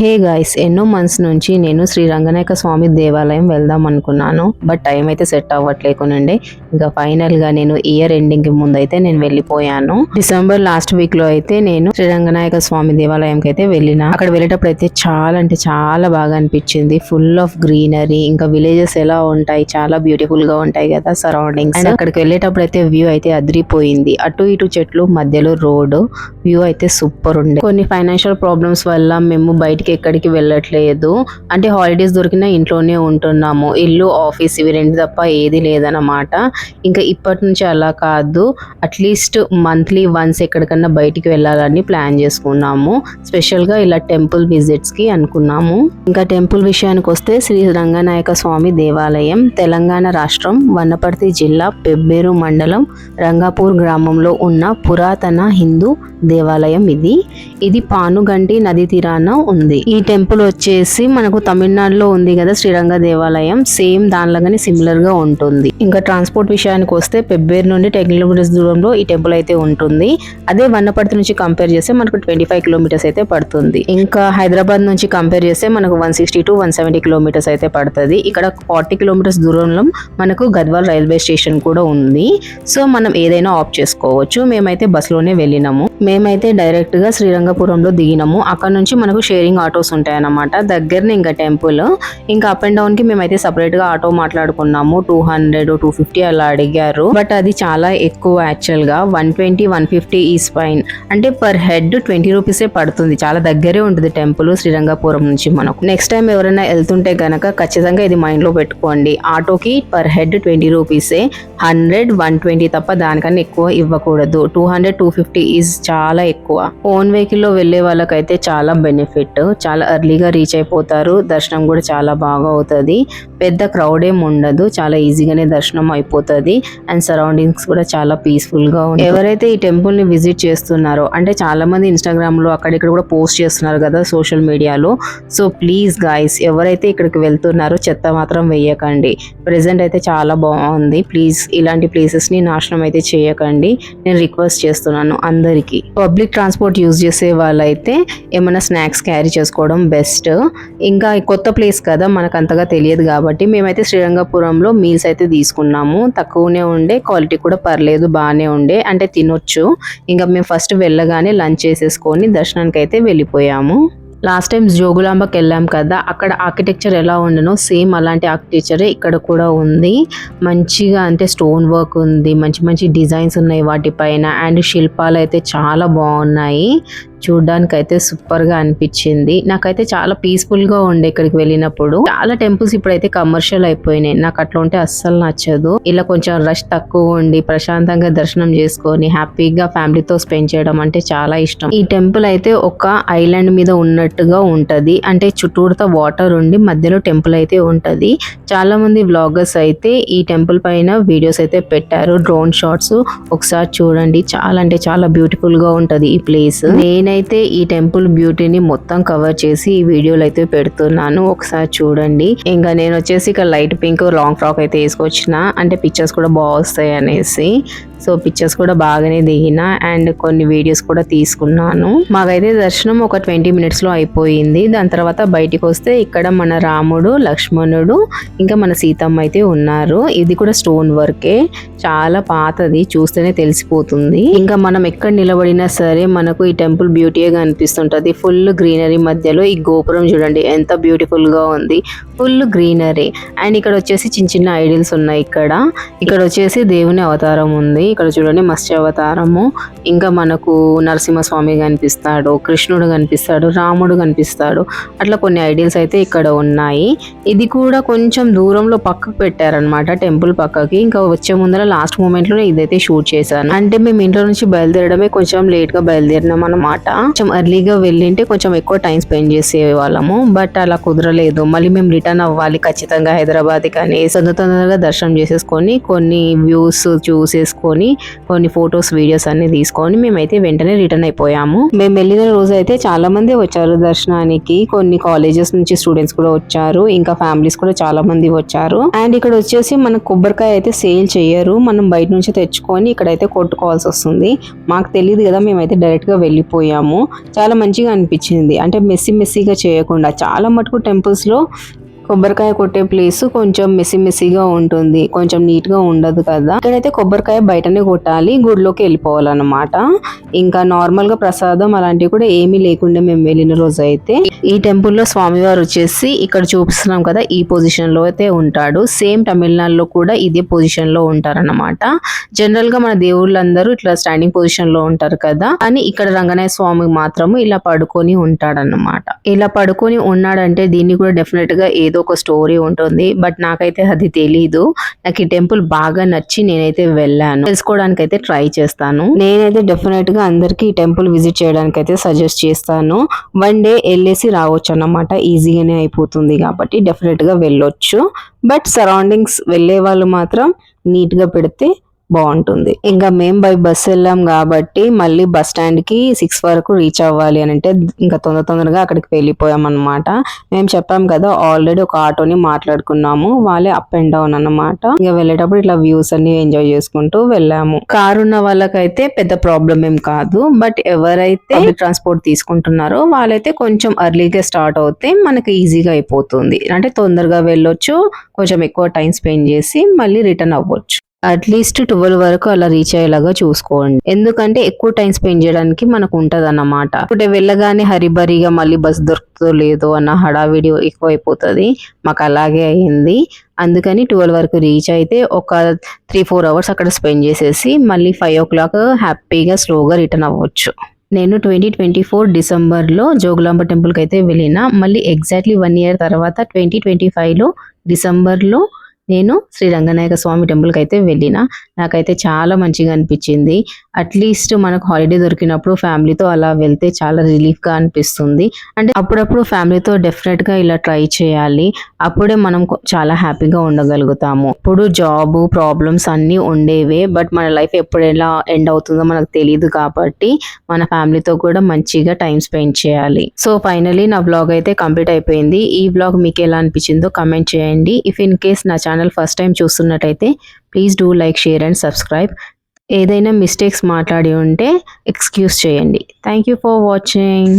Hey guys ఎన్నో months నుంచి నేను శ్రీ రంగనాయక స్వామి దేవాలయం వెళ్దాం అనుకున్నాను బట్ టైం అయితే సెట్ అవ్వట్లేకునండి. ఇంకా ఫైనల్గా నేను ఇయర్ ఎండింగ్కి ముందు అయితే నేను వెళ్ళిపోయాను. డిసెంబర్ లాస్ట్ వీక్లో అయితే నేను శ్రీ రంగనాయక స్వామి దేవాలయంకి అయితే వెళ్ళిన. అక్కడ వెళ్ళేటప్పుడు అయితే చాలా అంటే చాలా బాగా అనిపించింది. ఫుల్ ఆఫ్ గ్రీనరీ ఇంకా విలేజెస్ ఎలా ఉంటాయి చాలా బ్యూటిఫుల్గా ఉంటాయి కదా సరౌండింగ్స్ అండ్ అక్కడికి వెళ్ళేటప్పుడు అయితే వ్యూ అయితే అదిరిపోయింది. అటు ఇటు చెట్లు మధ్యలో రోడ్ వ్యూ అయితే సూపర్ ఉండే. కొన్ని ఫైనాన్షియల్ ప్రాబ్లమ్స్ వల్ల మేము బయటికి ఎక్కడికి వెళ్ళట్లేదు. అంటే హాలిడేస్ దొరికినా ఇంట్లోనే ఉంటున్నాము. ఇల్లు ఆఫీస్ ఇవి రెండు తప్ప ఏది లేదన్నమాట. ఇంకా ఇప్పటి నుంచి అలా కాదు. అట్లీస్ట్ మంత్లీ వన్స్ ఎక్కడికన్నా బయటికి వెళ్ళాలని ప్లాన్ చేసుకున్నాము. స్పెషల్గా ఇలా టెంపుల్ విజిట్స్కి అనుకున్నాము. ఇంకా టెంపుల్ విషయానికి వస్తే శ్రీ రంగనాయక స్వామి దేవాలయం తెలంగాణ రాష్ట్రం వనపర్తి జిల్లా పెబ్బేరు మండలం రంగాపూర్ గ్రామంలో ఉన్న పురాతన హిందూ దేవాలయం ఇది. ఇది పానుగంటి నది తీరాన ఉంది. ఈ టెంపుల్ వచ్చేసి మనకు తమిళనాడులో ఉంది కదా శ్రీరంగ దేవాలయం. సేమ్ దానిలాగానే సిమిలర్గా ఉంటుంది. ఇంకా ట్రాన్స్పోర్ట్ విషయానికి వస్తే పెబ్బేరు నుండి టెన్ కిలోమీటర్స్ దూరంలో ఈ టెంపుల్ అయితే ఉంటుంది. అదే వన్నపర్తి నుంచి కంపేర్ చేస్తే మనకు ట్వంటీ ఫైవ్ కిలోమీటర్స్ అయితే పడుతుంది. ఇంకా హైదరాబాద్ నుంచి కంపేర్ చేస్తే మనకు one sixty to one seventy kilometres అయితే పడుతుంది. ఇక్కడ ఫార్టీ కిలోమీటర్స్ దూరంలో మనకు గద్వాల్ రైల్వే స్టేషన్ కూడా ఉంది. సో మనం ఏదైనా ఆప్ చేసుకోవచ్చు. మేమైతే బస్సులోనే వెళ్ళినాము. మేమైతే డైరెక్ట్గా శ్రీరంగపురంలో దిగినాము. అక్కడ నుంచి మనకు షేరింగ్ ఆటోస్ ఉంటాయన్నమాట. దగ్గరనే ఇంకా టెంపుల్. ఇంకా అప్ అండ్ డౌన్కి మేమైతే సపరేట్గా ఆటో మాట్లాడుకున్నాము. టూ హండ్రెడ్ టూ ఫిఫ్టీ అలా అడిగారు. బట్ అది చాలా ఎక్కువ యాక్చువల్గా. One twenty one fifty is fine అంటే పర్ హెడ్ ట్వంటీ రూపీసే పడుతుంది. చాలా దగ్గరే ఉంటుంది టెంపుల్ శ్రీరంగపురం నుంచి మనకు. నెక్స్ట్ టైం ఎవరైనా వెళ్తుంటే గనక ఖచ్చితంగా ఇది మైండ్లో పెట్టుకోండి. ఆటోకి పర్ హెడ్ ట్వంటీ రూపీసే హండ్రెడ్ వన్ ట్వంటీ తప్ప దానికన్నా ఎక్కువ ఇవ్వకూడదు. Two hundred two fifty is చాలా ఎక్కువ. ఓన్ వెహికల్లో వెళ్ళే వాళ్ళకైతే చాలా బెనిఫిట్ చాలా ఎర్లీగా రీచ్ అయిపోతారు. దర్శనం కూడా చాలా బాగా అవుతుంది. పెద్ద క్రౌడ్ ఏం ఉండదు. చాలా ఈజీగానే దర్శనం అయిపోతుంది. అండ్ సరౌండింగ్స్ కూడా చాలా పీస్ఫుల్గా ఉంది ఎవరైతే ఈ టెంపుల్ని విజిట్ చేస్తున్నారో అంటే చాలా మంది లో అక్కడిక్కడ కూడా పోస్ట్ చేస్తున్నారు కదా సోషల్ మీడియాలో సో ప్లీజ్ గాయస్ ఎవరైతే ఇక్కడికి వెళ్తున్నారో చెత్త మాత్రం వేయకండి. ప్రెసెంట్ అయితే చాలా బాగుంది. ప్లీజ్ ఇలాంటి ప్లేసెస్ని నాశనం అయితే చేయకండి. నేను రిక్వెస్ట్ చేస్తున్నాను అందరికీ. పబ్లిక్ ట్రాన్స్పోర్ట్ యూజ్ చేసే వాళ్ళైతే ఏమైనా స్నాక్స్ క్యారీ చేసుకోవడం బెస్ట్ ఇంకా కొత్త ప్లేస్ కదా మనకు అంతగా తెలియదు కాబట్టి మేమైతే శ్రీరంగపురంలో మీల్స్ అయితే తీసుకున్నాము. తక్కువనే ఉండే క్వాలిటీ కూడా పర్లేదు బాగానే ఉండే. అంటే తినొచ్చు. ఇంకా మేము ఫస్ట్ వెళ్ళగానే లంచ్ చేసేసుకొని దర్శనానికి అయితే వెళ్ళిపోయాము. లాస్ట్ టైం జోగులాంబకి వెళ్ళాం కదా అక్కడ ఆర్కిటెక్చర్ ఎలా ఉండనో సేమ్ అలాంటి ఆర్కిటెక్చరే ఇక్కడ కూడా ఉంది. మంచిగా అంటే స్టోన్ వర్క్ ఉంది మంచి మంచి డిజైన్స్ ఉన్నాయి వాటిపైన. అండ్ శిల్పాలు అయితే చాలా బాగున్నాయి. చూడ్డానికైతే అయితే సూపర్గా అనిపించింది. నాకైతే చాలా పీస్ఫుల్గా ఉండే ఇక్కడికి వెళ్ళినప్పుడు. చాలా టెంపుల్స్ ఇప్పుడైతే కమర్షియల్ అయిపోయినాయి. నాకు అట్లా ఉంటే అస్సలు నచ్చదు. ఇలా కొంచెం రష్ తక్కువ ఉండి ప్రశాంతంగా దర్శనం చేసుకొని హ్యాపీగా ఫ్యామిలీతో స్పెండ్ చేయడం అంటే చాలా ఇష్టం. ఈ టెంపుల్ అయితే ఒక ఐలాండ్ మీద ఉన్నట్టుగా ఉంటది. అంటే చుట్టూరుతో వాటర్ ఉండి మధ్యలో టెంపుల్ అయితే ఉంటది. చాలా మంది వ్లాగర్స్ అయితే ఈ టెంపుల్ పైన వీడియోస్ అయితే పెట్టారు. డ్రోన్ షాట్స్ ఒకసారి చూడండి. చాలా అంటే చాలా బ్యూటిఫుల్గా ఉంటది ఈ ప్లేస్. నేను నేనైతే ఈ టెంపుల్ బ్యూటీని మొత్తం కవర్ చేసి ఈ వీడియోలు అయితే పెడుతున్నాను. ఒకసారి చూడండి. ఇంకా నేను వచ్చేసి ఇక లైట్ పింక్ లాంగ్ ఫ్రాక్ అయితే వేసుకొచ్చిన. అంటే పిక్చర్స్ కూడా బాగా వస్తాయి అనేసి. సో పిక్చర్స్ కూడా బాగానే దిగిన అండ్ కొన్ని వీడియోస్ కూడా తీసుకున్నాను. మాకైతే దర్శనం ఒక ట్వంటీ మినిట్స్లో అయిపోయింది. దాని తర్వాత బయటికి వస్తే ఇక్కడ మన రాముడు లక్ష్మణుడు ఇంకా మన సీతమ్మ అయితే ఉన్నారు. ఇది కూడా స్టోన్ వర్కే చాలా పాతది చూస్తేనే తెలిసిపోతుంది. ఇంకా మనం ఎక్కడ నిలబడినా సరే మనకు ఈ టెంపుల్ బ్యూటీగా అనిపిస్తుంటది ఫుల్ గ్రీనరీ మధ్యలో ఈ గోపురం చూడండి ఎంత బ్యూటిఫుల్గా ఉంది. ఫుల్ గ్రీనరీ అండ్ ఇక్కడ వచ్చేసి చిన్న చిన్న ఐడిల్స్ ఉన్నాయి ఇక్కడ. ఇక్కడ వచ్చేసి దేవుని అవతారం ఉంది. ఇక్కడ చూడండి మత్స్య అవతారము ఇంకా మనకు నరసింహస్వామి కనిపిస్తాడు కృష్ణుడు కనిపిస్తాడు రాముడు కనిపిస్తాడు. అట్లా కొన్ని ఐడియల్స్ అయితే ఇక్కడ ఉన్నాయి. ఇది కూడా కొంచెం దూరంలో పక్కకు పెట్టారనమాట టెంపుల్ పక్కకి. ఇంకా వచ్చే ముందర లాస్ట్ మూమెంట్లోనే ఇదైతే షూట్ చేశాను. అంటే మేము ఇంట్లో నుంచి బయలుదేరడమే కొంచెం లేట్గా బయలుదేరినాం అనమాట కొంచెం ఎర్లీగా వెళ్ళింటే కొంచెం ఎక్కువ టైం స్పెండ్ చేసే వాళ్ళము బట్ అలా కుదరలేదు. మళ్ళీ మేము రిటర్న్ అవ్వాలి ఖచ్చితంగా హైదరాబాద్ కానీ తొందర తొందరగా దర్శనం చేసేసుకొని కొన్ని వ్యూస్ చూసేసుకొని కొన్ని ఫొటోస్ వీడియోస్ అన్ని తీసుకు తీసుకొని మేమైతే వెంటనే రిటర్న్ అయిపోయాము. మేము వెళ్ళిన రోజు అయితే చాలా మంది వచ్చారు దర్శనానికి. కొన్ని కాలేజెస్ నుంచి స్టూడెంట్స్ కూడా వచ్చారు. ఇంకా ఫ్యామిలీస్ కూడా చాలా మంది వచ్చారు. అండ్ ఇక్కడ వచ్చేసి మన కొబ్బరికాయ అయితే సేల్ చేయరు. మనం బయట నుంచి తెచ్చుకొని ఇక్కడైతే కొట్టుకోవాల్సి వస్తుంది. మాకు తెలియదు కదా మేమైతే డైరెక్ట్గా వెళ్ళిపోయాము. చాలా మంచిగా అనిపించింది. అంటే మెస్సీ మెస్సీగా చేయకుండా చాలా మటుకు టెంపుల్స్లో కొబ్బరికాయ కొట్టే ప్లేస్ కొంచెం మెస్సీ ఉంటుంది. కొంచెం నీట్గా ఉండదు కదా. ఇక్కడైతే కొబ్బరికాయ బయటనే కొట్టాలి. గుడిలోకి వెళ్ళిపోవాలన్నమాట. ఇంకా నార్మల్గా ప్రసాదం అలాంటివి కూడా ఏమీ లేకుండా మేము వెళ్ళిన రోజు అయితే ఈ టెంపుల్లో స్వామివారు వచ్చేసి ఇక్కడ చూపిస్తున్నాం కదా ఈ పొజిషన్లో అయితే ఉంటాడు. సేమ్ తమిళనాడులో కూడా ఇదే పొజిషన్లో ఉంటారన్నమాట. జనరల్గా మన దేవుళ్ళందరూ ఇట్లా స్టాండింగ్ పొజిషన్లో ఉంటారు కదా. అని ఇక్కడ రంగనాయ స్వామి మాత్రము ఇలా పడుకొని ఉంటాడన్నమాట. ఇలా పడుకొని ఉన్నాడంటే దీన్ని కూడా డెఫినెట్గా ఏదో ఒక స్టోరీ ఉంటుంది. బట్ నాకైతే అది తెలీదు. నాకు ఈ టెంపుల్ బాగా నచ్చి నేనైతే వెళ్ళాను. తెలుసుకోవడానికి అయితే ట్రై చేస్తాను. నేనైతే డెఫినెట్గా అందరికి ఈ టెంపుల్ విజిట్ చేయడానికి అయితే సజెస్ట్ చేస్తాను. వన్ డే వెళ్ళేసి రావచ్చు అన్నమాట. ఈజీగానే అయిపోతుంది కాబట్టి డెఫినెట్గా వెళ్ళొచ్చు. బట్ సరౌండింగ్స్ వెళ్ళే వాళ్ళు మాత్రం నీట్గా పెడితే బాగుంటుంది. ఇంకా మేం బై బస్ వెళ్ళాం కాబట్టి మళ్ళీ బస్ స్టాండ్కి సిక్స్ వరకు రీచ్ అవ్వాలి అని అంటే ఇంకా తొందర తొందరగా అక్కడికి వెళ్ళిపోయాం అనమాట మేము చెప్పాం కదా ఆల్రెడీ ఒక ఆటోని మాట్లాడుకున్నాము వాళ్ళే అప్ అండ్ డౌన్ అన్నమాట. ఇంకా వెళ్ళేటప్పుడు ఇట్లా వ్యూస్ అన్ని ఎంజాయ్ చేసుకుంటూ వెళ్ళాము. కారు ఉన్న వాళ్ళకైతే పెద్ద ప్రాబ్లం ఏం కాదు బట్ ఎవరైతే ట్రాన్స్పోర్ట్ తీసుకుంటున్నారో వాళ్ళైతే కొంచెం అర్లీగా స్టార్ట్ అవుతే మనకి ఈజీగా అయిపోతుంది. అంటే తొందరగా వెళ్ళొచ్చు కొంచెం ఎక్కువ టైం స్పెండ్ చేసి మళ్ళీ రిటర్న్ అవ్వచ్చు. అట్లీస్ట్ ట్వెల్వ్ వరకు అలా రీచ్ అయ్యేలాగా చూసుకోండి. ఎందుకంటే ఎక్కువ టైం స్పెండ్ చేయడానికి మనకు ఉంటది అన్నమాట ఇప్పుడు వెళ్ళగానే హరిబరిగా మళ్ళీ బస్ దొరుకుతుందో లేదో అన్న హడావిడి ఎక్కువ అయిపోతుంది మాకు అలాగే అయింది అందుకని ట్వెల్వ్ వరకు రీచ్ అయితే ఒక త్రీ ఫోర్ అవర్స్ అక్కడ స్పెండ్ చేసేసి మళ్ళీ ఫైవ్ ఓ క్లాక్ హ్యాపీగా స్లోగా రిటర్న్ అవ్వచ్చు. నేను ట్వంటీ ట్వంటీ ఫోర్ డిసెంబర్లో జోగులాంబ టెంపుల్కి అయితే వెళ్ళిన మళ్ళీ ఎగ్జాక్ట్లీ వన్ ఇయర్ తర్వాత ట్వంటీ ట్వంటీ ఫైవ్లో డిసెంబర్లో నేను శ్రీ రంగనాయక స్వామి టెంపుల్కి అయితే వెళ్ళిన. నాకైతే చాలా మంచిగా అనిపించింది. అట్లీస్ట్ మనకు హాలిడే దొరికినప్పుడు ఫ్యామిలీతో అలా వెళ్తే చాలా రిలీఫ్గా అనిపిస్తుంది. అంటే అప్పుడప్పుడు ఫ్యామిలీతో డెఫినెట్గా ఇలా ట్రై చేయాలి. అప్పుడే మనం చాలా హ్యాపీగా ఉండగలుగుతాము. ఇప్పుడు జాబ్ ప్రాబ్లమ్స్ అన్నీ ఉండేవే బట్ మన లైఫ్ ఎప్పుడు ఎలా ఎండ్ అవుతుందో మనకు తెలియదు కాబట్టి మన ఫ్యామిలీతో కూడా మంచిగా టైం స్పెండ్ చేయాలి. సో ఫైనలీ నా బ్లాగ్ అయితే కంప్లీట్ అయిపోయింది. ఈ బ్లాగ్ మీకు ఎలా అనిపించిందో కమెంట్ చేయండి. ఇఫ్ ఇన్ కేస్ నా ఛానల్ ఫస్ట్ టైం చూస్తున్నట్టయితే please do like share and subscribe ఏదైనా మిస్టేక్స్ మాట్లాడి ఉంటే ఎక్స్క్యూజ్ చేయండి. Thank you for watching